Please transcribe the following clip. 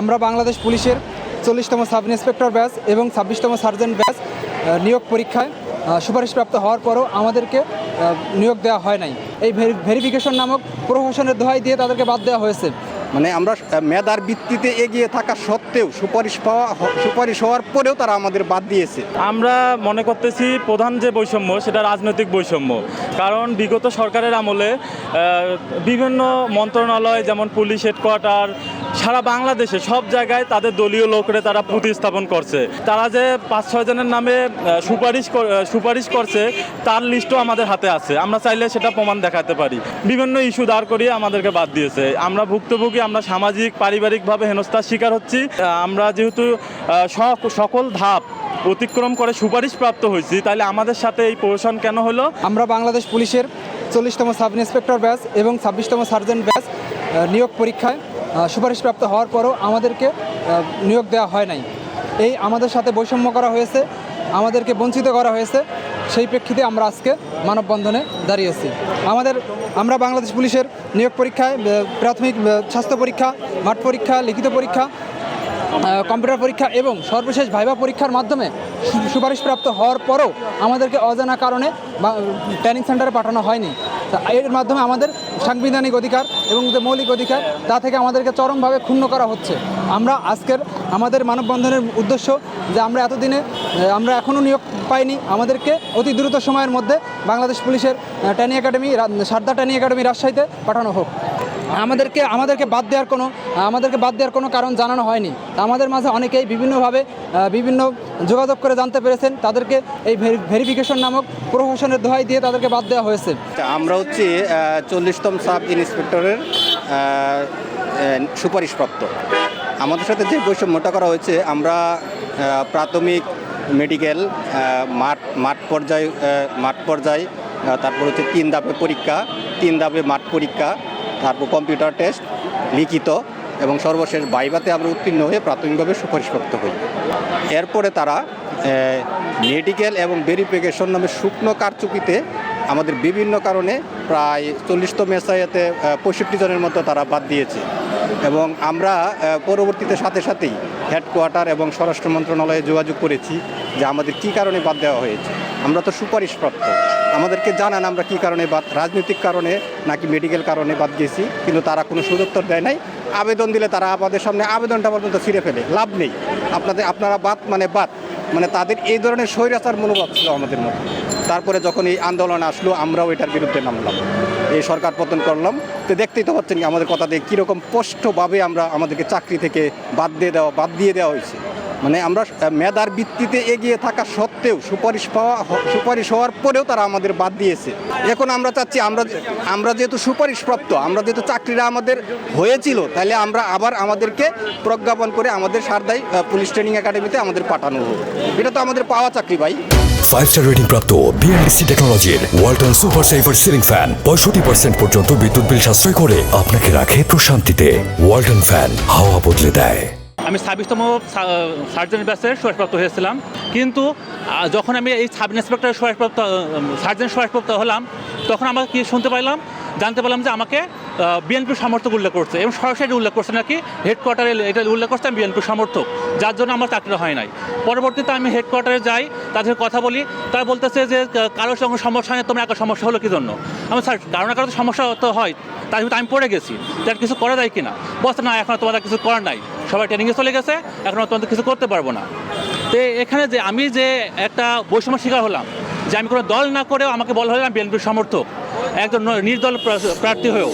আমরা বাংলাদেশ পুলিশের চল্লিশতম sub inspector batch এবং ছাব্বিশতম সার্জেন্ট ব্যাচ আহ, নিয়োগ পরীক্ষায় সুপারিশপ্রাপ্ত হওয়ার পরও আমাদেরকে নিয়োগ দেওয়া হয় নাই। এই ভেরিফিকেশন নামক প্রশাসনের দোহাই দিয়ে তাদেরকে বাদ দেওয়া হয়েছে। মানে আমরা মেধার ভিত্তিতে এগিয়ে থাকা সত্ত্বেও সুপারিশ পাওয়া সুপারিশ হওয়ার পরেও তারা আমাদের বাদ দিয়েছে। আমরা মনে করতেছি প্রধান যে বৈষম্য সেটা রাজনৈতিক বৈষম্য। কারণ বিগত সরকারের আমলে বিভিন্ন মন্ত্রণালয় যেমন পুলিশ হেডকোয়ার্টার সারা বাংলাদেশে সব জায়গায় তাদের দলীয় লোকরে তারা প্রতিস্থাপন করছে। তারা যে পাঁচ, ছয় জনের নামে সুপারিশ সুপারিশ করছে, তার লিস্টও আমাদের হাতে আছে। আমরা চাইলে সেটা প্রমাণ দেখাতে পারি। বিভিন্ন ইস্যু দাঁড় করিয়ে আমাদেরকে বাদ দিয়েছে। আমরা ভুক্তভোগী, আমরা সামাজিক, পারিবারিকভাবে হেনস্থার শিকার হচ্ছি। আমরা যেহেতু সকল ধাপ অতিক্রম করে সুপারিশ প্রাপ্ত হয়েছি তাহলে আমাদের সাথে এই প্রশাসন কেন হলো? আমরা বাংলাদেশ পুলিশের চল্লিশতম সাব ইন্সপেক্টর ব্যাচ এবং ছাব্বিশতম সার্জেন্ট ব্যাচ নিয়োগ পরীক্ষায় সুপারিশপ্রাপ্ত হওয়ার পরও আমাদেরকে নিয়োগ দেওয়া হয় নাই। এই আমাদের সাথে বৈষম্য করা হয়েছে, আমাদেরকে বঞ্চিত করা হয়েছে। সেই প্রেক্ষিতে আমরা আজকে মানববন্ধনে দাঁড়িয়েছি আমাদের, আমরা বাংলাদেশ পুলিশের নিয়োগ পরীক্ষায় প্রাথমিক স্বাস্থ্য পরীক্ষা, মাঠ পরীক্ষা, লিখিত পরীক্ষা কম্পিউটার পরীক্ষা এবং সর্বশেষ ভাইবা পরীক্ষার মাধ্যমে সুপারিশপ্রাপ্ত হওয়ার পরও আমাদেরকে অজানা কারণে ট্রেনিং সেন্টারে পাঠানো হয়নি। এর মাধ্যমে আমাদের সাংবিধানিক অধিকার এবং যে মৌলিক অধিকার, তা থেকে আমাদেরকে চরমভাবে ক্ষুণ্ণ করা হচ্ছে। আমরা আজকের আমাদের মানববন্ধনের উদ্দেশ্য যে আমরা এতদিনে আমরা এখনও নিয়োগ পাইনি। আমাদেরকে অতি দ্রুত সময়ের মধ্যে বাংলাদেশ পুলিশের ট্যানি একাডেমি সারদা ট্যানি একাডেমি রাজশাহীতে পাঠানো হোক। আমাদেরকে আমাদেরকে বাদ দেওয়ার কোনো, আমাদেরকে বাদ দেওয়ার কোনো কারণ জানানো হয়নি। আমাদের মাঝে অনেকেই বিভিন্নভাবে বিভিন্ন যোগাযোগ করে জানতে পেরেছেন। তাদেরকে এই ভেরিফিকেশন নামক প্রশাসনের দোহাই দিয়ে তাদেরকে বাদ দেওয়া হয়েছে। আমরা হচ্ছে চল্লিশতম সাব ইন্সপেক্টরের সুপারিশপ্রাপ্ত। আমাদের সাথে যে বৈষম্যটা করা হয়েছে, আমরা প্রাথমিক মেডিকেল মাঠ মাঠ পর্যায়ে মাঠ পর্যায়ে তারপর হচ্ছে তিন ধাপে পরীক্ষা, তিন ধাপে মাঠ পরীক্ষা, তারপর কম্পিউটার টেস্ট লিখিত এবং সর্বশেষ বাইবাতে আমরা উত্তীর্ণ হয়ে প্রাথমিকভাবে সুপারিশপ্রাপ্ত হই। এরপরে তারা মেডিকেল এবং ভেরিফিকেশন নামে শুকনো কারচুপিতে আমাদের বিভিন্ন কারণে প্রায় চল্লিশতম এসআইতে পঁয়ষট্টি জনের মতো তারা বাদ দিয়েছে। এবং আমরা পরবর্তীতে সাথে সাথেই হেডকোয়ার্টার এবং স্বরাষ্ট্র মন্ত্রণালয়ে যোগাযোগ করেছি যে আমাদের কি কারণে বাদ দেওয়া হয়েছে। আমরা তো সুপারিশপ্রাপ্ত। আমাদেরকে জানান আমরা কি কারণে বাদ, রাজনৈতিক কারণে নাকি মেডিকেল কারণে বাদ গেছি, কিন্তু তারা কোনো সুযোত্তর দেয় নাই। আবেদন দিলে তারা আমাদের সামনে আবেদনটা পর্যন্ত ছিঁড়ে ফেলে, লাভ নেই। আপনাদের, আপনারা বাদ মানে বাদ। মানে তাদের এই ধরনের স্বৈরাচার মনোভাব ছিল আমাদের মধ্যে। তারপরে যখন এই আন্দোলন আসলো, আমরাও এটার বিরুদ্ধে নামলাম। এই সরকার পতন করলাম। তো দেখতেই তো পাচ্ছেন আমাদের কথাতে কীরকম স্পষ্টভাবে আমরা আমাদেরকে চাকরি থেকে বাদ দিয়ে দেওয়া, বাদ দিয়ে দেওয়া হয়েছে। মানে আমরা মেধার ভিত্তিতে এগিয়ে থাকা সত্ত্বেও সুপারিশ পাওয়া সুপারিশ হওয়ার পরেও তারা আমাদের বাদ দিয়েছে। এখন আমরা চাচ্ছি, আমরা আমরা যেহেতু সুপারিশপ্রাপ্ত, আমরা যেহেতু চাকরিটা আমাদের হয়েছিল, তাহলে আমরা আবার আমাদেরকে প্রজ্ঞাপন করে আমাদের সারদাই পুলিশ ট্রেনিং একাডেমিতে আমাদের পাঠানো হোক। এটা তো আমাদের পাওয়া চাকরি ভাই। ফাইভ স্টার রেটিং প্রাপ্ত বিএনডিসি টেকনোলজির Walton super saver ceiling fan পঁয়ষট্টি পার্সেন্ট পর্যন্ত বিদ্যুৎ বিল সাশ্রয় করে আপনাকে রাখে প্রশান্তিতে। ওয়ালটন ফ্যান হাওয়া বদলে দেয়। আমি ছাব্বিশতম সার্জন ব্যাচের সুপারিশপ্রাপ্ত হয়েছিলাম। কিন্তু যখন আমি এই সাব ইন্সপেক্টর সুপারিশপ্রাপ্ত সার্জেন্ট সুপারিশপ্রাপ্ত হলাম, তখন আমাকে কি শুনতে পাইলাম, জানতে পারলাম যে আমাকে বিএনপির সমর্থক উল্লেখ করছে এবং সরাসরি উল্লেখ করছে নাকি হেডকোয়ার্টারে এটা উল্লেখ করছে আমি বিএনপির সমর্থক, যার জন্য আমার চাকরিটা হয় নাই। পরবর্তীতে আমি হেডকোয়ার্টারে যাই, তাদের কথা বলি, তারা বলতেছে যে কারোর সঙ্গে সমস্যা নেই, তোমার একটা সমস্যা হলো কি জন্য? আমি স্যার না কারও তো সমস্যা তো হয়, তার আমি পড়ে গেছি, তার কিছু করা যায় কিনা? বলছে, না, এখন তোমাদের কিছু করার নাই। সবাই ট্রেনিংয়ে চলে গেছে, এখন অত্যন্ত কিছু করতে পারব না। তো এখানে যে আমি যে একটা বৈষম্য শিকার হলাম, যে আমি কোনো দল না করেও আমাকে বলা হলো আমি বিএনপির সমর্থক, একজন নির্দল প্রার্থী হয়েও।